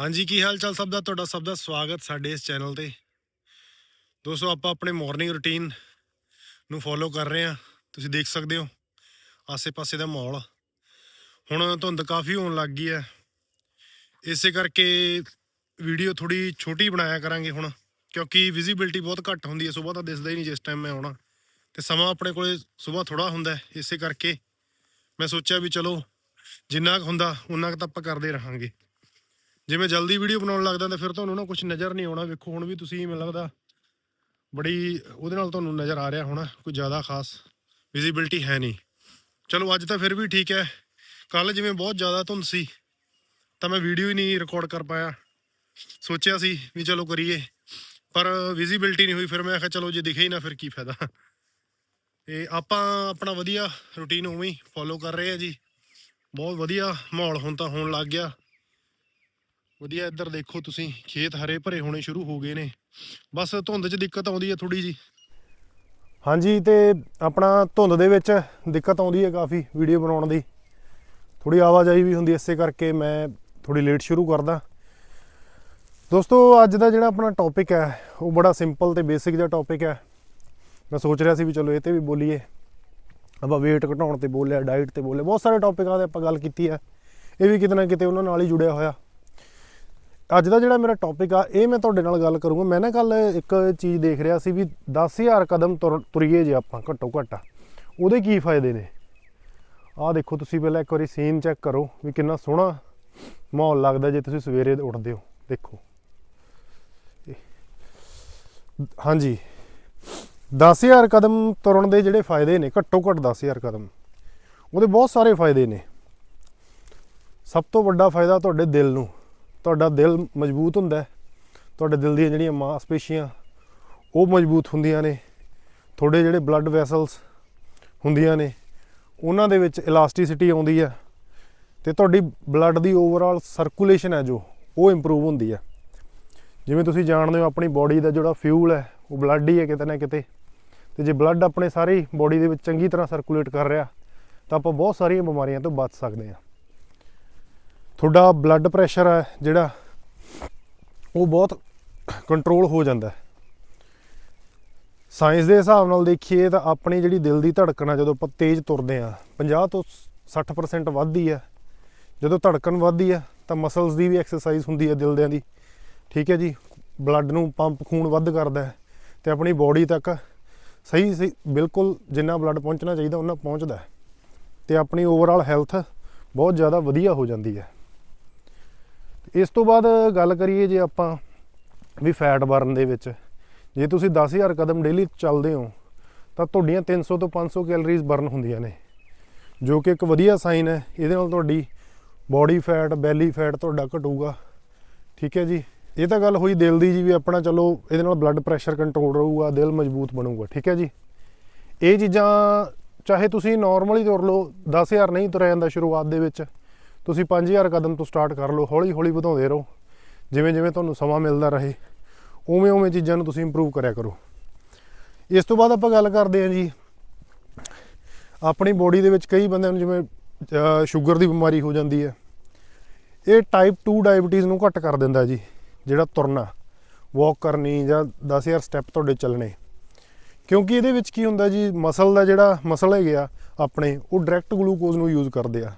ਹਾਂਜੀ, ਕੀ ਹਾਲ ਚਾਲ ਸਭ ਦਾ? ਤੁਹਾਡਾ ਸਭ ਦਾ ਸਵਾਗਤ ਸਾਡੇ ਇਸ ਚੈਨਲ ਤੇ। ਦੋਸਤੋ, ਆਪਾਂ ਆਪਣੇ ਮਾਰਨਿੰਗ ਰੁਟੀਨ ਨੂੰ ਫੋਲੋ ਕਰ ਰਹੇ ਹਾਂ। ਤੁਸੀਂ ਦੇਖ ਸਕਦੇ ਹੋ, ਆਸੇ-ਪਾਸੇ ਦਾ ਮਾਹੌਲ। ਹੁਣ ਧੁੰਦ ਕਾਫੀ ਹੋਣ ਲੱਗ ਗਈ ਹੈ। ਇਸੇ ਕਰਕੇ ਵੀਡੀਓ ਥੋੜੀ ਛੋਟੀ ਬਣਾਇਆ ਕਰਾਂਗੇ ਹੁਣ, ਕਿਉਂਕਿ ਵਿਜ਼ਿਬਿਲਟੀ ਬਹੁਤ ਘੱਟ ਹੁੰਦੀ ਹੈ। ਸਵੇਰ ਤਾਂ ਦਿਸਦਾ ਹੀ ਨਹੀਂ ਜਿਸ ਟਾਈਮ ਮੈਂ ਆਉਣਾ। ਤੇ ਸਮਾਂ ਆਪਣੇ ਕੋਲੇ ਸਵੇਰ ਥੋੜਾ ਹੁੰਦਾ ਇਸੇ ਕਰਕੇ ਮੈਂ ਸੋਚਿਆ ਵੀ ਚਲੋ, ਜਿੰਨਾ ਕੁ ਹੁੰਦਾ, ਉਨਾ ਕੁ ਤਾਂ ਆਪਾਂ ਕਰਦੇ ਰਹਾਂਗੇ। ਜੇ ਮੈਂ ਜਲਦੀ ਵੀਡੀਓ ਬਣਾਉਣ ਲੱਗਦਾ ਤਾਂ ਫਿਰ ਤੁਹਾਨੂੰ ਨਾ ਕੁਝ ਨਜ਼ਰ ਨਹੀਂ ਆਉਣਾ। ਵੇਖੋ, ਹੁਣ ਵੀ ਤੁਸੀਂ, ਮੈਨੂੰ ਲੱਗਦਾ, ਬੜੀ ਉਹਦੇ ਨਾਲ ਤੁਹਾਨੂੰ ਨਜ਼ਰ ਆ ਰਿਹਾ ਹੋਣਾ, ਕੋਈ ਜ਼ਿਆਦਾ ਖਾਸ ਵਿਜ਼ਿਬਿਲਟੀ ਹੈ ਨਹੀਂ। ਚਲੋ, ਅੱਜ ਤਾਂ ਫਿਰ ਵੀ ਠੀਕ ਹੈ। ਕੱਲ ਜਿਵੇਂ ਬਹੁਤ ਜ਼ਿਆਦਾ ਧੁੰਦ ਸੀ, ਤਾਂ ਮੈਂ ਵੀਡੀਓ ਹੀ ਨਹੀਂ ਰਿਕਾਰਡ ਕਰ ਪਾਇਆ। ਸੋਚਿਆ ਸੀ ਵੀ ਚਲੋ ਕਰੀਏ, ਪਰ ਵਿਜ਼ਿਬਿਲਟੀ ਨਹੀਂ ਹੋਈ। ਫਿਰ ਮੈਂ ਆਖਿਆ ਚਲੋ ਜੇ ਦਿਖੇ ਹੀ ਨਾ, ਫਿਰ ਕੀ ਫਾਇਦਾ? ਤੇ ਆਪਾਂ ਆਪਣਾ ਵਧੀਆ ਰੁਟੀਨ ਉਵੇਂ ਹੀ ਫੋਲੋ ਕਰ ਰਹੇ ਆ ਜੀ। ਬਹੁਤ ਵਧੀਆ ਮਾਹੌਲ ਹੁਣ ਤਾਂ ਹੋਣ ਲੱਗ ਗਿਆ। ਵਧੀਆ ਇੱਧਰ ਦੇਖੋ ਤੁਸੀਂ, ਖੇਤ ਹਰੇ ਭਰੇ ਹੋਣੇ ਸ਼ੁਰੂ ਹੋ ਗਏ ਨੇ। ਬਸ ਧੁੰਦ 'ਚ ਦਿੱਕਤ ਆਉਂਦੀ ਹੈ ਥੋੜੀ ਜੀ। ਹਾਂਜੀ, ਤੇ ਆਪਣਾ ਧੁੰਦ ਦੇ ਵਿੱਚ ਦਿੱਕਤ ਆਉਂਦੀ ਹੈ ਕਾਫੀ ਵੀਡੀਓ ਬਣਾਉਣ ਦੀ। ਥੋੜੀ ਆਵਾਜਾਈ ਵੀ ਹੁੰਦੀ ਇਸੇ ਕਰਕੇ ਮੈਂ ਥੋੜੀ ਲੇਟ ਸ਼ੁਰੂ ਕਰਦਾ। ਦੋਸਤੋ, ਅੱਜ ਦਾ ਜਿਹੜਾ ਆਪਣਾ ਟੌਪਿਕ ਹੈ ਉਹ ਬੜਾ ਸਿੰਪਲ ਤੇ ਬੇਸਿਕ ਜਿਹਾ ਟੌਪਿਕ ਹੈ ਮੈਂ ਸੋਚ ਰਿਹਾ ਸੀ ਵੀ ਚਲੋ ਇਹ ਤੇ ਵੀ ਬੋਲੀਏ। ਆਪਾਂ weight ਘਟਾਉਣ ਤੇ ਬੋਲਿਆ ਡਾਈਟ ਤੇ ਬੋਲਿਆ, ਬਹੁਤ ਸਾਰੇ ਟੌਪਿਕਾਂ ਤੇ ਆਪਾਂ ਗੱਲ ਕੀਤੀ ਹੈ ਇਹ ਵੀ ਕਿਤੇ ਨਾ ਕਿਤੇ ਉਹਨਾਂ ਨਾਲ ਹੀ ਜੁੜਿਆ ਹੋਇਆ। ਅੱਜ ਦਾ ਜਿਹੜਾ ਮੇਰਾ ਟੌਪਿਕ ਆ, ਇਹ ਮੈਂ ਤੁਹਾਡੇ ਨਾਲ ਗੱਲ ਕਰੂੰਗਾ। ਮੈਂ ਨਾ ਕੱਲ ਇੱਕ ਚੀਜ਼ ਦੇਖ ਰਿਹਾ ਸੀ ਵੀ 10000 ਕਦਮ ਤੁਰ- ਤੁਰੀਏ ਜੇ ਆਪਾਂ, ਘੱਟੋ ਘੱਟ। ਉਹਦੇ ਕੀ ਫਾਇਦੇ ਨੇ? ਆਹ ਦੇਖੋ, ਤੁਸੀਂ ਪਹਿਲਾਂ ਇੱਕ ਵਾਰੀ ਸੀਨ ਚੈੱਕ ਕਰੋ ਵੀ ਕਿੰਨਾ ਸੋਹਣਾ ਮਾਹੌਲ ਲੱਗਦਾ ਜੇ ਤੁਸੀਂ ਸਵੇਰੇ ਉੱਠਦੇ ਹੋ। ਦੇਖੋ। ਇਹ- ਹਾਂਜੀ 10000 ਕਦਮ ਤੁਰਨ ਦੇ ਜਿਹੜੇ ਫਾਇਦੇ ਨੇ, ਘੱਟੋ ਘੱਟ 10000 ਕਦਮ, ਉਹਦੇ ਬਹੁਤ ਸਾਰੇ ਫਾਇਦੇ ਨੇ। ਸਭ ਤੋਂ ਵੱਡਾ ਫਾਇਦਾ ਤੁਹਾਡੇ ਦਿਲ ਨੂੰ। ਤੁਹਾਡਾ ਦਿਲ ਮਜ਼ਬੂਤ ਹੁੰਦਾ ਹੈ, ਤੁਹਾਡੇ ਦਿਲ ਦੀਆਂ ਜਿਹੜੀਆਂ ਮਾਸਪੇਸ਼ੀਆਂ, ਉਹ ਮਜ਼ਬੂਤ ਹੁੰਦੀਆਂ ਨੇ, ਤੁਹਾਡੇ ਜਿਹੜੇ ਬਲੱਡ ਵੈਸਲਸ ਹੁੰਦੀਆਂ ਨੇ, ਉਹਨਾਂ ਦੇ ਵਿੱਚ ਇਲਾਸਟੀਸਿਟੀ ਆਉਂਦੀ ਹੈ ਤੇ ਤੁਹਾਡੀ ਬਲੱਡ ਦੀ ਓਵਰਆਲ ਸਰਕੂਲੇਸ਼ਨ ਹੈ ਜੋ, ਉਹ ਇੰਪਰੂਵ ਹੁੰਦੀ ਹੈ। ਜਿਵੇਂ ਤੁਸੀਂ ਜਾਣਦੇ ਹੋ ਆਪਣੀ ਬਾਡੀ ਦਾ ਜਿਹੜਾ ਫਿਊਲ ਹੈ, ਉਹ ਬਲੱਡ ਹੀ ਹੈ ਕਿਤੇ ਨਾ ਕਿਤੇ, ਤੇ ਜੇ ਬਲੱਡ ਆਪਣੇ ਸਾਰੀ ਬਾਡੀ ਦੇ ਵਿੱਚ ਚੰਗੀ ਤਰ੍ਹਾਂ ਸਰਕੂਲੇਟ ਕਰ ਰਿਹਾ, ਤਾਂ ਆਪਾਂ ਬਹੁਤ ਸਾਰੀਆਂ ਬਿਮਾਰੀਆਂ ਤੋਂ ਬਚ ਸਕਦੇ ਹਾਂ। ਤੁਹਾਡਾ ਬਲੱਡ ਪ੍ਰੈਸ਼ਰ ਹੈ ਜਿਹੜਾ, ਉਹ ਬਹੁਤ ਕੰਟਰੋਲ ਹੋ ਜਾਂਦਾ ਹੈ। ਸਾਇੰਸ ਦੇ ਹਿਸਾਬ ਨਾਲ ਦੇਖੀਏ ਤਾਂ ਆਪਣੀ ਜਿਹੜੀ ਦਿਲ ਦੀ ਧੜਕਣ ਆ, ਜਦੋਂ ਆਪਾਂ ਤੇਜ਼ ਤੁਰਦੇ ਆ 50 ਤੋਂ 60% ਵੱਧਦੀ ਹੈ। ਜਦੋਂ ਧੜਕਣ ਵੱਧਦੀ ਆ ਤਾਂ ਮਸਲਸ ਦੀ ਵੀ ਐਕਸਰਸਾਈਜ਼ ਹੁੰਦੀ ਹੈ ਦਿਲ ਦਿਆਂ ਦੀ। ਠੀਕ ਹੈ ਜੀ ਬਲੱਡ ਨੂੰ ਪੰਪ ਖੂਨ ਵੱਧ ਕਰਦਾ ਹੈ ਤੇ ਆਪਣੀ ਬਾਡੀ ਤੱਕ ਸਹੀ ਸਹੀ, ਬਿਲਕੁਲ ਜਿੰਨਾ ਬਲੱਡ ਪਹੁੰਚਣਾ ਚਾਹੀਦਾ ਉਹਨਾਂ ਪਹੁੰਚਦਾ ਹੈ। ਤੇ ਆਪਣੀ ਓਵਰਆਲ ਹੈਲਥ ਬਹੁਤ ਜ਼ਿਆਦਾ ਵਧੀਆ ਹੋ ਜਾਂਦੀ ਹੈ। ਇਸ ਤੋਂ ਬਾਅਦ ਗੱਲ ਕਰੀਏ ਜੇ ਆਪਾਂ ਵੀ ਫੈਟ ਬਰਨ ਦੇ ਵਿੱਚ, ਜੇ ਤੁਸੀਂ 10000 ਕਦਮ ਡੇਲੀ ਚੱਲਦੇ ਹੋ, ਤਾਂ ਤੁਹਾਡੀਆਂ 300 ਤੋਂ 500 ਕੈਲਰੀਜ਼ ਬਰਨ ਹੁੰਦੀਆਂ ਨੇ, ਜੋ ਕਿ ਇੱਕ ਵਧੀਆ ਸਾਈਨ ਹੈ। ਇਹਦੇ ਨਾਲ ਤੁਹਾਡੀ ਬਾਡੀ ਫੈਟ ਬੈਲੀ ਫੈਟ ਤੁਹਾਡਾ ਘਟੂਗਾ। ਠੀਕ ਹੈ ਜੀ? ਇਹ ਤਾਂ ਗੱਲ ਹੋਈ ਦਿਲ ਦੀ ਜੀ ਵੀ ਆਪਣਾ ਚਲੋ ਇਹਦੇ ਨਾਲ ਬਲੱਡ ਪ੍ਰੈਸ਼ਰ ਕੰਟਰੋਲ ਰਹੂਗਾ, ਦਿਲ ਮਜ਼ਬੂਤ ਬਣੂਗਾ। ਠੀਕ ਹੈ ਜੀ? ਇਹ ਚੀਜ਼ਾਂ ਚਾਹੇ ਤੁਸੀਂ ਨਾਰਮਲੀ ਤੁਰ ਲਓ 10000 ਨਹੀਂ ਤੁਰਿਆ ਜਾਂਦਾ ਸ਼ੁਰੂਆਤ ਦੇ ਵਿੱਚ। ਤੁਸੀਂ 5000 ਕਦਮ ਤੋਂ ਸਟਾਰਟ ਕਰ ਲਓ, ਹੌਲੀ ਹੌਲੀ ਵਧਾਉਂਦੇ ਰਹੋ। ਜਿਵੇਂ ਜਿਵੇਂ ਤੁਹਾਨੂੰ ਸਮਾਂ ਮਿਲਦਾ ਰਹੇ, ਉਵੇਂ ਉਵੇਂ ਚੀਜ਼ਾਂ ਨੂੰ ਤੁਸੀਂ ਇੰਪਰੂਵ ਕਰਿਆ ਕਰੋ। ਇਸ ਤੋਂ ਬਾਅਦ ਆਪਾਂ ਗੱਲ ਕਰਦੇ ਹਾਂ ਜੀ, ਆਪਣੀ ਬੋਡੀ ਦੇ ਵਿੱਚ ਕਈ ਬੰਦਿਆਂ ਨੂੰ ਜਿਵੇਂ ਸ਼ੂਗਰ ਦੀ ਬਿਮਾਰੀ ਹੋ ਜਾਂਦੀ ਹੈ। ਇਹ ਟਾਈਪ 2 ਡਾਇਬੀਟੀਜ਼ ਨੂੰ ਘੱਟ ਕਰ ਦਿੰਦਾ ਜੀ, ਜਿਹੜਾ ਤੁਰਨਾ ਵਾਕ ਕਰਨੀ ਜਾਂ 10000 ਸਟੈਪ ਤੁਹਾਡੇ ਚੱਲਣੇ। ਕਿਉਂਕਿ ਇਹਦੇ ਵਿੱਚ ਕੀ ਹੁੰਦਾ ਜੀ ਮਸਲ ਦਾ ਜਿਹੜਾ ਮਸਲ ਹੈਗੇ ਆ, ਆਪਣੇ, ਉਹ ਡਾਇਰੈਕਟ ਗਲੂਕੋਜ਼ ਨੂੰ ਯੂਜ਼ ਕਰਦੇ ਆ।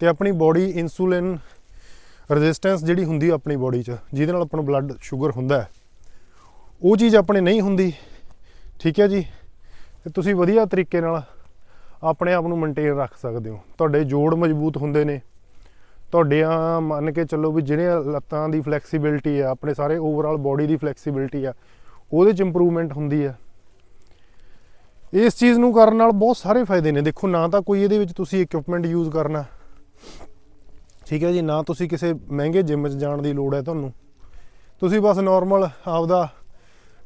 ਤੇ ਆਪਣੀ ਬੋਡੀ ਇਨਸੂਲਿਨ ਰੈਜ਼ਿਸਟੈਂਸ ਜਿਹੜੀ ਹੁੰਦੀ ਆਪਣੀ ਬੋਡੀ 'ਚ, ਜਿਹਦੇ ਨਾਲ ਆਪਣਾ ਬਲੱਡ ਸ਼ੂਗਰ ਹੁੰਦਾ ਹੈ। ਉਹ ਚੀਜ਼ ਆਪਣੇ ਨਹੀਂ ਹੁੰਦੀ, ਠੀਕ ਹੈ ਜੀ? ਤੇ ਤੁਸੀਂ ਵਧੀਆ ਤਰੀਕੇ ਨਾਲ ਆਪਣੇ ਆਪ ਨੂੰ ਮੇਨਟੇਨ ਰੱਖ ਸਕਦੇ ਹੋ। ਤੁਹਾਡੇ ਜੋੜ ਮਜ਼ਬੂਤ ਹੁੰਦੇ ਨੇ। ਤੁਹਾਡੀਆਂ ਮੰਨ ਕੇ ਚੱਲੋ ਵੀ ਜਿਹੜੇ ਲੱਤਾਂ ਦੀ ਫਲੈਕਸੀਬਿਲਟੀ ਆ, ਆਪਣੇ ਸਾਰੇ ਓਵਰਆਲ ਬਾਡੀ ਦੀ ਫਲੈਕਸੀਬਿਲਟੀ ਆ, ਉਹਦੇ 'ਚ ਇੰਪਰੂਵਮੈਂਟ ਹੁੰਦੀ ਆ। ਇਸ ਚੀਜ਼ ਨੂੰ ਕਰਨ ਨਾਲ ਬਹੁਤ ਸਾਰੇ ਫਾਇਦੇ ਨੇ। ਦੇਖੋ, ਨਾ ਤਾਂ ਕੋਈ ਇਹਦੇ ਵਿੱਚ ਤੁਸੀਂ ਇਕਵਿਪਮੈਂਟ ਯੂਜ਼ ਕਰਨਾ। ਠੀਕ ਹੈ ਜੀ, ਨਾ ਤੁਸੀਂ ਕਿਸੇ ਮਹਿੰਗੇ ਜਿਮ 'ਚ ਜਾਣ ਦੀ ਲੋੜ ਹੈ ਤੁਹਾਨੂੰ। ਤੁਸੀਂ ਬਸ ਨਾਰਮਲ ਆਪਦਾ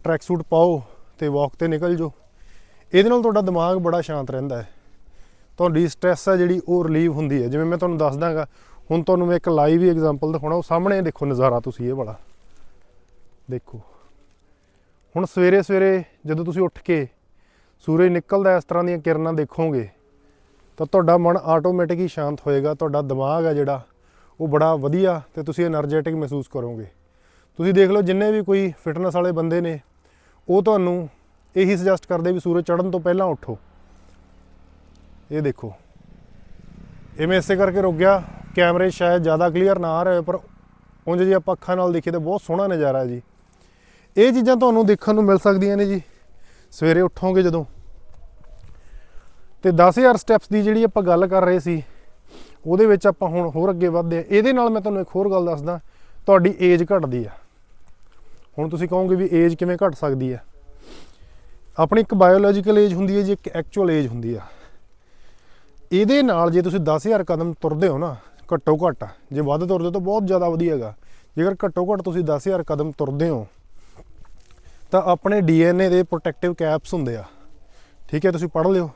ਟਰੈਕ ਸੂਟ ਪਾਓ ਤੇ ਵਾਕ ਤੇ ਨਿਕਲ ਜਾਓ। ਇਹਦੇ ਨਾਲ ਤੁਹਾਡਾ ਦਿਮਾਗ ਬੜਾ ਸ਼ਾਂਤ ਰਹਿੰਦਾ ਹੈ। ਤੁਹਾਡੀ ਸਟ੍ਰੈਸ ਹੈ ਜਿਹੜੀ, ਉਹ ਰਿਲੀਵ ਹੁੰਦੀ ਹੈ। ਜਿਵੇਂ ਮੈਂ ਤੁਹਾਨੂੰ ਦੱਸ ਦਾਂਗਾ ਹੁਣ ਤੁਹਾਨੂੰ ਮੈਂ ਇੱਕ ਲਾਈਵ ਹੀ ਐਗਜ਼ਾਮਪਲ ਦਿਖਾਉਣਾ, ਉਹ ਸਾਹਮਣੇ ਦੇਖੋ ਨਜ਼ਾਰਾ ਤੁਸੀਂ, ਇਹ ਵਾਲਾ। ਦੇਖੋ। ਹੁਣ ਸਵੇਰੇ ਸਵੇਰੇ ਜਦੋਂ ਤੁਸੀਂ ਉੱਠ ਕੇ ਸੂਰਜ ਨਿਕਲਦਾ ਇਸ ਤਰ੍ਹਾਂ ਦੀਆਂ ਕਿਰਨਾਂ ਦੇਖੋਗੇ ਤਾਂ ਤੁਹਾਡਾ ਮਨ ਆਟੋਮੈਟਿਕ ਹੀ ਸ਼ਾਂਤ ਹੋਏਗਾ, ਤੁਹਾਡਾ ਦਿਮਾਗ ਹੈ ਜਿਹੜਾ, ਉਹ ਬੜਾ ਵਧੀਆ ਤੇ ਤੁਸੀਂ એનર્ਜੈਟਿਕ ਮਹਿਸੂਸ ਕਰੋਗੇ। ਤੁਸੀਂ ਦੇਖ ਲਓ, ਜਿੰਨੇ ਵੀ ਕੋਈ ਫਿਟਨੈਸ ਵਾਲੇ ਬੰਦੇ ਨੇ, ਉਹ ਤੁਹਾਨੂੰ ਇਹੀ ਸੁਜੈਸਟ ਕਰਦੇ ਵੀ ਸੂਰਜ ਚੜ੍ਹਨ ਤੋਂ ਪਹਿਲਾਂ ਉੱਠੋ। ਇਹ ਦੇਖੋ। ਇਹ ਮੈਂ ਇਸੇ ਕਰਕੇ ਰੁਕ ਗਿਆ, ਕੈਮਰੇ ਸ਼ਾਇਦ ਜ਼ਿਆਦਾ ਕਲੀਅਰ ਨਾ ਆ ਰਹੇ, ਪਰ ਉਂਝ ਜੇ ਆਪਾਂ ਅੱਖਾਂ ਨਾਲ ਦੇਖੀਏ ਤਾਂ ਬਹੁਤ ਸੋਹਣਾ ਨਜ਼ਾਰਾ ਹੈ ਜੀ। ਇਹ ਚੀਜ਼ਾਂ ਤੁਹਾਨੂੰ ਦੇਖਣ ਨੂੰ ਮਿਲ ਸਕਦੀਆਂ ਨੇ ਜੀ। ਸਵੇਰੇ ਉੱਠੋਗੇ ਜਦੋਂ ਤੇ 10000 ਸਟੈਪਸ ਦੀ ਜਿਹੜੀ ਆਪਾਂ ਗੱਲ ਕਰ ਰਹੇ ਸੀ, ਉਹਦੇ ਵਿੱਚ ਆਪਾਂ ਹੁਣ ਹੋਰ ਅੱਗੇ ਵਧਦੇ ਆ ਇਹਦੇ ਨਾਲ ਮੈਂ ਤੁਹਾਨੂੰ ਇੱਕ ਹੋਰ ਗੱਲ ਦੱਸਦਾ, ਤੁਹਾਡੀ ਏਜ ਘਟਦੀ ਆ। ਹੁਣ ਤੁਸੀਂ ਕਹੋਗੇ ਵੀ ਏਜ ਕਿਵੇਂ ਘਟ ਸਕਦੀ ਹੈ ਆਪਣੀ ਇੱਕ ਬਾਇਓਲੋਜੀਕਲ ਏਜ ਹੁੰਦੀ ਹੈ ਜੀ, ਇੱਕ ਐਕਚੁਅਲ ਏਜ ਹੁੰਦੀ ਆ। ਇਹਦੇ ਨਾਲ ਜੇ ਤੁਸੀਂ 10000 ਕਦਮ ਤੁਰਦੇ ਹੋ ਨਾ, ਘੱਟੋ ਘੱਟ, ਜੇ ਵੱਧ ਤੁਰਦੇ ਹੋ ਤਾਂ ਬਹੁਤ ਜ਼ਿਆਦਾ ਵਧੀਆ ਹੈਗਾ। ਜੇਕਰ ਘੱਟੋ ਘੱਟ ਤੁਸੀਂ 10000 ਕਦਮ ਤੁਰਦੇ ਹੋ, ਤਾਂ ਆਪਣੇ ਡੀਐਨਏ ਦੇ ਪ੍ਰੋਟੈਕਟਿਵ ਕੈਪਸ ਹੁੰਦੇ ਆ। ਠੀਕ ਹੈ, ਤੁਸੀਂ ਪੜ੍ਹ ਲਿਓ।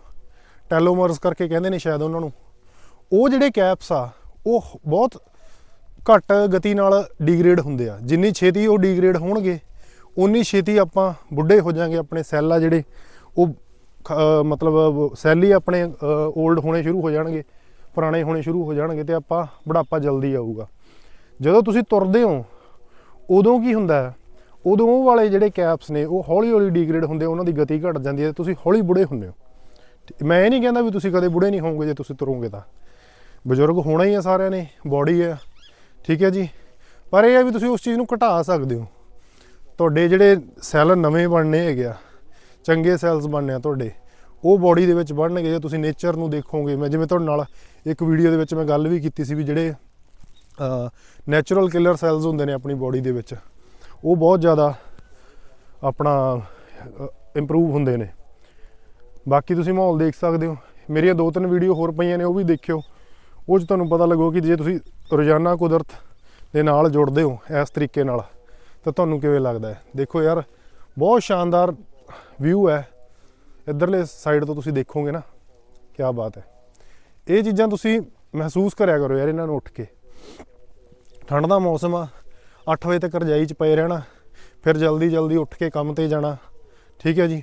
ਟੈਲੋਮਰਸ ਕਰਕੇ ਕਹਿੰਦੇ ਨੇ ਸ਼ਾਇਦ ਉਹਨਾਂ ਨੂੰ। ਉਹ ਜਿਹੜੇ ਕੈਪਸ ਆ, ਉਹ ਬਹੁਤ ਘੱਟ ਗਤੀ ਨਾਲ ਡੀਗਰੇਡ ਹੁੰਦੇ ਆ। ਜਿੰਨੀ ਛੇਤੀ ਉਹ ਡੀਗਰੇਡ ਹੋਣਗੇ ਉਨੀ ਛੇਤੀ ਆਪਾਂ ਬੁੱਢੇ ਹੋ ਜਾਾਂਗੇ ਆਪਣੇ ਸੈੱਲ ਆ ਜਿਹੜੇ। ਉਹ ਖ- ਮਤਲਬ ਸੈੱਲ ਹੀ ਆਪਣੇ 올ਡ ਹੋਣੇ ਸ਼ੁਰੂ ਹੋ ਜਾਣਗੇ, ਪੁਰਾਣੇ ਹੋਣੇ ਸ਼ੁਰੂ ਹੋ ਜਾਣਗੇ ਤੇ ਆਪਾਂ, ਬੁਢਾਪਾ ਜਲਦੀ ਆਊਗਾ। ਜਦੋਂ ਤੁਸੀਂ ਤੁਰਦੇ ਹੋ, ਉਦੋਂ ਕੀ ਹੁੰਦਾ ਹੈ? ਉਦੋਂ ਉਹ ਵਾਲੇ ਜਿਹੜੇ ਕੈਪਸ ਨੇ, ਉਹ ਹੌਲੀ ਹੌਲੀ ਡੀਗਰੇਡ ਹੁੰਦੇ ਉਹਨਾਂ ਦੀ ਗਤੀ ਘਟ ਜਾਂਦੀ ਹੈ ਤੇ ਤੁਸੀਂ ਹੌਲੀ ਬੁੜੇ ਹੁੰਦੇ ਹੋ। ਮੈਂ ਇਹ ਨਹੀਂ ਕਹਿੰਦਾ ਵੀ ਤੁਸੀਂ ਕਦੇ ਬੁੜੇ ਨਹੀਂ ਹੋਵੋਗੇ ਜੇ ਤੁਸੀਂ ਤੁਰੋਗੇ ਤਾਂ। ਬਜ਼ੁਰਗ ਹੋਣਾ ਹੀ ਆ ਸਾਰਿਆਂ ਨੇ, ਬਾਡੀ ਆ। ਠੀਕ ਹੈ ਜੀ? ਪਰ ਇਹ ਆ ਵੀ ਤੁਸੀਂ ਉਸ ਚੀਜ਼ ਨੂੰ ਘਟਾ ਸਕਦੇ ਹੋ। ਤੁਹਾਡੇ ਜਿਹੜੇ ਸੈੱਲ ਨਵੇਂ ਬਣਨੇ ਹੈਗੇ ਆ, ਚੰਗੇ ਸੈੱਲਸ ਬਣਨੇ ਆ ਤੁਹਾਡੇ, ਉਹ ਬਾਡੀ ਦੇ ਵਿੱਚ ਬਣਨਗੇ ਜੇ ਤੁਸੀਂ ਨੇਚਰ ਨੂੰ ਦੇਖੋਗੇ। ਮੈਂ ਜਿਵੇਂ ਤੁਹਾਡੇ ਨਾਲ ਇੱਕ ਵੀਡੀਓ ਦੇ ਵਿੱਚ ਮੈਂ ਗੱਲ ਵੀ ਕੀਤੀ ਸੀ ਵੀ ਜਿਹੜੇ ਨੈਚੁਰਲ ਕਿਲਰ ਸੈੱਲਸ ਹੁੰਦੇ ਨੇ ਆਪਣੀ ਬਾਡੀ ਦੇ ਵਿੱਚ, ਉਹ ਬਹੁਤ ਜ਼ਿਆਦਾ ਆਪਣਾ ਇੰਪਰੂਵ ਹੁੰਦੇ ਨੇ। ਬਾਕੀ ਤੁਸੀਂ ਮਾਹੌਲ ਦੇਖ ਸਕਦੇ ਹੋ। ਮੇਰੀਆਂ ਦੋ ਤਿੰਨ ਵੀਡੀਓ ਹੋਰ ਪਈਆਂ ਨੇ, ਉਹ ਵੀ ਦੇਖਿਓ। ਉਹ 'ਚ ਤੁਹਾਨੂੰ ਪਤਾ ਲੱਗੋ ਕਿ ਜੇ ਤੁਸੀਂ ਰੋਜ਼ਾਨਾ ਕੁਦਰਤ ਦੇ ਨਾਲ ਜੁੜਦੇ ਹੋ ਇਸ ਤਰੀਕੇ ਨਾਲ, ਤਾਂ ਤੁਹਾਨੂੰ ਕਿਵੇਂ ਲੱਗਦਾ ਹੈ? ਦੇਖੋ ਯਾਰ, ਬਹੁਤ ਸ਼ਾਨਦਾਰ ਵਿਊ ਹੈ। ਇਧਰਲੇ ਸਾਈਡ ਤੋਂ ਤੁਸੀਂ ਦੇਖੋਗੇ ਨਾ ਕੀ ਬਾਤ ਹੈ। ਇਹ ਚੀਜ਼ਾਂ ਤੁਸੀਂ ਮਹਿਸੂਸ ਕਰਿਆ ਕਰੋ ਯਾਰ ਇਹਨਾਂ ਨੂੰ ਉੱਠ ਕੇ। ਠੰਡ ਦਾ ਮੌਸਮ ਆ 8 ਵਜੇ ਤੱਕ ਰਜਾਈ 'ਚ ਪਏ ਰਹਿਣਾ, ਫਿਰ ਜਲਦੀ ਜਲਦੀ ਉੱਠ ਕੇ ਕੰਮ ਤੇ ਜਾਣਾ। ਠੀਕ ਹੈ ਜੀ।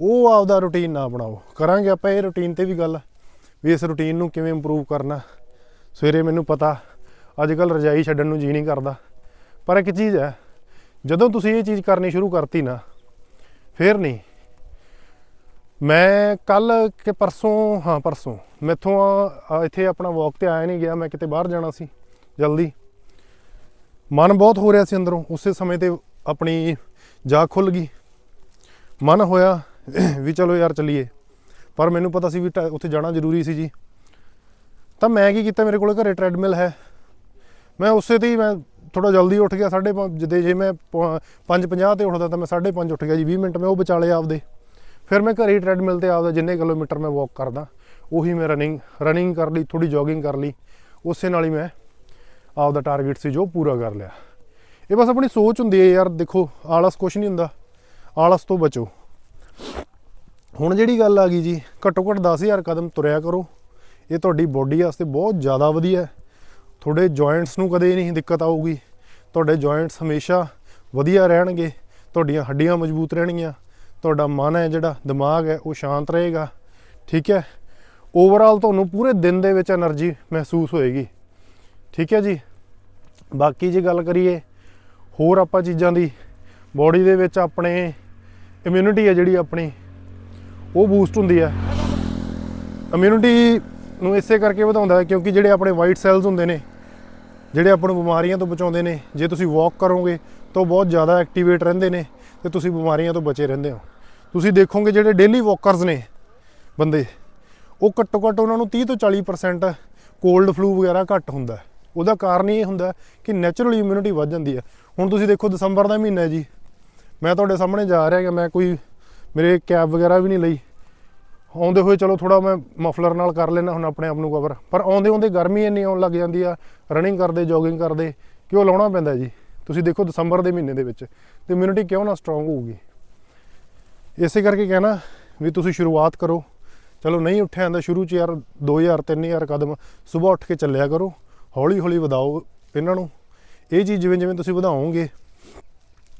ਉਹ ਆਪਦਾ ਰੁਟੀਨ ਨਾ ਬਣਾਓ। ਕਰਾਂਗੇ ਆਪਾਂ ਇਹ ਰੁਟੀਨ ਤੇ ਵੀ ਗੱਲ, ਵੀ ਇਸ ਰੁਟੀਨ ਨੂੰ ਕਿਵੇਂ ਇੰਪਰੂਵ ਕਰਨਾ। ਸਵੇਰੇ ਮੈਨੂੰ ਪਤਾ ਅੱਜ ਕੱਲ ਰਜਾਈ ਛੱਡਣ ਨੂੰ ਜੀ ਨਹੀਂ ਕਰਦਾ। ਪਰ ਇੱਕ ਚੀਜ਼ ਹੈ, ਜਦੋਂ ਤੁਸੀਂ ਇਹ ਚੀਜ਼ ਕਰਨੀ ਸ਼ੁਰੂ ਕਰਤੀ ਨਾ, ਫੇਰ ਨਹੀਂ। ਮੈਂ ਕੱਲ ਕਿ ਪਰਸੋਂ, ਹਾਂ ਪਰਸੋਂ, ਮੈਥੋਂ ਆ- ਇੱਥੇ ਆਪਣਾ ਵਾਕ ਤੇ ਆਇਆ ਨਹੀਂ ਗਿਆ, ਮੈਂ ਕਿਤੇ ਬਾਹਰ ਜਾਣਾ ਸੀ, ਜਲਦੀ। ਮਨ ਬਹੁਤ ਹੋ ਰਿਹਾ ਸੀ ਅੰਦਰੋਂ, ਉਸੇ ਸਮੇਂ ਤੇ ਆਪਣੀ ਜਾਗ ਖੁੱਲ ਗਈ। ਮਨ ਹੋਇਆ ਵੀ ਚਲੋ ਯਾਰ ਚੱਲੀਏ। ਪਰ ਮੈਨੂੰ ਪਤਾ ਸੀ ਵੀ ਟ- ਉੱਥੇ ਜਾਣਾ ਜ਼ਰੂਰੀ ਸੀ ਜੀ। ਤਾਂ ਮੈਂ ਕੀ ਕੀਤਾ, ਮੇਰੇ ਕੋਲ ਘਰੇ ਟ੍ਰੈਡਮਿਲ ਹੈ। ਮੈਂ ਉਸੇ ਤੇ ਹੀ ਮੈਂ ਥੋੜਾ ਜਲਦੀ ਉੱਠ ਗਿਆ 5:30 ਜਿੱਦੇ ਜੇ ਮੈਂ 5:50 ਤੇ ਉੱਠਦਾ ਤਾਂ ਮੈਂ 5:30 ਉੱਠ ਗਿਆ ਜੀ 20 ਮਿੰਟ ਮੈਂ ਉਹ ਵਿਚਾਲੇ ਆਪਦੇ। ਫਿਰ ਮੈਂ ਘਰੇ ਟ੍ਰੈਡਮਿਲ ਤੇ ਆਪਦਾ ਜਿੰਨੇ ਕਿਲੋਮੀਟਰ ਮੈਂ ਵਾਕ ਕਰਦਾ, ਉਹੀ ਮੈਂ ਰਨਿੰਗ ਰਨਿੰਗ ਕਰ ਲਈ ਥੋੜੀ ਜੋਗਿੰਗ ਕਰ ਲਈ। ਉਸੇ ਨਾਲ ਹੀ ਮੈਂ ਆਪਦਾ ਟਾਰਗੇਟ ਸੀ ਜੋ ਪੂਰਾ ਕਰ ਲਿਆ। ਇਹ ਬਸ ਆਪਣੀ ਸੋਚ ਹੁੰਦੀ ਹੈ ਯਾਰ, ਦੇਖੋ, ਆਲਸ ਕੁਛ ਨਹੀਂ ਹੁੰਦਾ। ਆਲਸ ਤੋਂ ਬਚੋ। ਹੁਣ ਜਿਹੜੀ ਗੱਲ ਆ ਗਈ ਜੀ, ਘੱਟੋ ਘੱਟ 10000 ਕਦਮ ਤੁਰਿਆ ਕਰੋ। ਇਹ ਤੁਹਾਡੀ ਬੋਡੀ ਵਾਸਤੇ ਬਹੁਤ ਜ਼ਿਆਦਾ ਵਧੀਆ ਤੁਹਾਡੇ ਜੁਆਇੰਟਸ ਨੂੰ ਕਦੇ ਨਹੀਂ ਦਿੱਕਤ ਆਊਗੀ। ਤੁਹਾਡੇ ਜੁਆਇੰਟਸ ਹਮੇਸ਼ਾ ਵਧੀਆ ਰਹਿਣਗੇ। ਤੁਹਾਡੀਆਂ ਹੱਡੀਆਂ ਮਜ਼ਬੂਤ ਰਹਿਣਗੀਆਂ। ਤੁਹਾਡਾ ਮਨ ਹੈ ਜਿਹੜਾ, ਦਿਮਾਗ ਹੈ, ਉਹ ਸ਼ਾਂਤ ਰਹੇਗਾ। ਠੀਕ ਹੈ? ਓਵਰਆਲ ਤੁਹਾਨੂੰ ਪੂਰੇ ਦਿਨ ਦੇ ਵਿੱਚ એનર્ਜੀ ਮਹਿਸੂਸ ਹੋਏਗੀ। ਠੀਕ ਹੈ ਜੀ? ਬਾਕੀ ਜੇ ਗੱਲ ਕਰੀਏ ਹੋਰ ਆਪਾਂ ਚੀਜ਼ਾਂ ਦੀ ਬੋਡੀ ਦੇ ਵਿੱਚ ਆਪਣੇ ਇਮਿਊਨਿਟੀ ਹੈ ਜਿਹੜੀ ਆਪਣੀ ਉਹ ਬੂਸਟ ਹੁੰਦੀ ਹੈ ਇਮਿਊਨਿਟੀ ਨੂੰ ਇਸੇ ਕਰਕੇ ਵਧਾਉਂਦਾ ਹੈ ਕਿਉਂਕਿ ਜਿਹੜੇ ਆਪਣੇ ਵਾਈਟ ਸੈਲਸ ਹੁੰਦੇ ਨੇ, ਜਿਹੜੇ ਆਪਾਂ ਨੂੰ ਬਿਮਾਰੀਆਂ ਤੋਂ ਬਚਾਉਂਦੇ ਨੇ, ਜੇ ਤੁਸੀਂ ਵਾਕ ਕਰੋਗੇ ਤਾਂ ਉਹ ਬਹੁਤ ਜ਼ਿਆਦਾ ਐਕਟੀਵੇਟ ਰਹਿੰਦੇ ਨੇ ਤੇ ਤੁਸੀਂ ਬਿਮਾਰੀਆਂ ਤੋਂ ਬਚੇ ਰਹਿੰਦੇ ਹੋ। ਤੁਸੀਂ ਦੇਖੋਗੇ ਜਿਹੜੇ ਡੇਲੀ ਵਾਕਰਸ ਨੇ ਬੰਦੇ, ਉਹ ਘੱਟੋ ਘੱਟ ਉਹਨਾਂ ਨੂੰ 30 ਤੋਂ 40% ਕੋਲਡ ਫਲੂ ਵਗੈਰਾ ਘੱਟ ਹੁੰਦਾ ਉਹਦਾ ਕਾਰਨ ਇਹ ਹੁੰਦਾ ਕਿ ਨੈਚੁਰਲ ਇਮਿਊਨਿਟੀ ਵੱਧ ਜਾਂਦੀ ਹੈ। ਹੁਣ ਤੁਸੀਂ ਦੇਖੋ ਦਸੰਬਰ ਦਾ ਮਹੀਨਾ ਹੈ ਜੀ। ਮੈਂ ਤੁਹਾਡੇ ਸਾਹਮਣੇ ਜਾ ਰਿਹਾ ਕਿ ਮੈਂ ਕੋਈ ਮੇਰੇ ਕੈਬ ਵਗੈਰਾ ਵੀ ਨਹੀਂ ਲਈ। ਆਉਂਦੇ ਹੋਏ ਚਲੋ ਥੋੜਾ ਮੈਂ ਮਫਲਰ ਨਾਲ ਕਰ ਲੈਣਾ ਹੁਣ ਆਪਣੇ ਆਪ ਨੂੰ ਕਵਰ ਪਰ ਆਉਂਦੇ ਆਉਂਦੇ ਗਰਮੀ ਇੰਨੀ ਆਉਣ ਲੱਗ ਜਾਂਦੀ ਆ ਰਨਿੰਗ ਕਰਦੇ ਜੋਗਿੰਗ ਕਰਦੇ ਕਿ ਉਹ ਲਾਉਣਾ ਪੈਂਦਾ ਜੀ? ਤੁਸੀਂ ਦੇਖੋ ਦਸੰਬਰ ਦੇ ਮਹੀਨੇ ਦੇ ਵਿੱਚ ਤੇ ਇਮਿਊਨਿਟੀ ਕਿਉਂ ਨਾ ਸਟਰੋਂਗ ਹੋਊਗੀ? ਇਸੇ ਕਰਕੇ ਕਹਿਣਾ ਵੀ ਤੁਸੀਂ ਸ਼ੁਰੂਆਤ ਕਰੋ। ਚਲੋ ਨਹੀਂ ਉੱਠਿਆ ਜਾਂਦਾ ਸ਼ੁਰੂ ਚ ਯਾਰ 2000 3000 ਕਦਮ, ਸਵੇਰ ਉੱਠ ਕੇ ਚੱਲਿਆ ਕਰੋ। ਹੌਲੀ ਹੌਲੀ ਵਧਾਓ ਇਹਨਾਂ ਨੂੰ। ਇਹ ਚੀਜ਼ ਜਿਵੇਂ ਜਿਵੇਂ ਤੁਸੀਂ ਵਧਾਓਗੇ,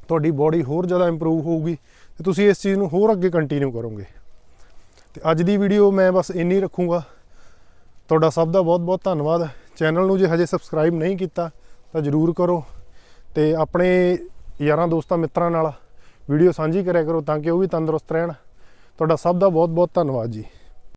ਤੁਹਾਡੀ ਬਾਡੀ ਹੋਰ ਜ਼ਿਆਦਾ ਇੰਪਰੂਵ ਹੋਊਗੀ। ਤੇ ਤੁਸੀਂ ਇਸ ਚੀਜ਼ ਨੂੰ ਹੋਰ ਅੱਗੇ ਕੰਟੀਨਿਊ ਕਰੋਗੇ। ਤੇ ਅੱਜ ਦੀ ਵੀਡੀਓ ਮੈਂ ਬਸ ਇੰਨੀ ਰੱਖੂੰਗਾ। ਤੁਹਾਡਾ ਸਭ ਦਾ ਬਹੁਤ ਬਹੁਤ ਧੰਨਵਾਦ। ਚੈਨਲ ਨੂੰ ਜੇ ਹਜੇ ਸਬਸਕ੍ਰਾਈਬ ਨਹੀਂ ਕੀਤਾ, ਤਾਂ ਜਰੂਰ ਕਰੋ ਤੇ ਆਪਣੇ ਯਾਰਾਂ ਦੋਸਤਾਂ ਮਿੱਤਰਾਂ ਨਾਲ ਵੀਡੀਓ ਸਾਂਝੀ ਕਰਿਆ ਕਰੋ ਤਾਂ ਕਿ ਉਹ ਵੀ ਤੰਦਰੁਸਤ ਰਹਿਣ। ਤੁਹਾਡਾ ਸਭ ਦਾ ਬਹੁਤ ਬਹੁਤ ਧੰਨਵਾਦ ਜੀ।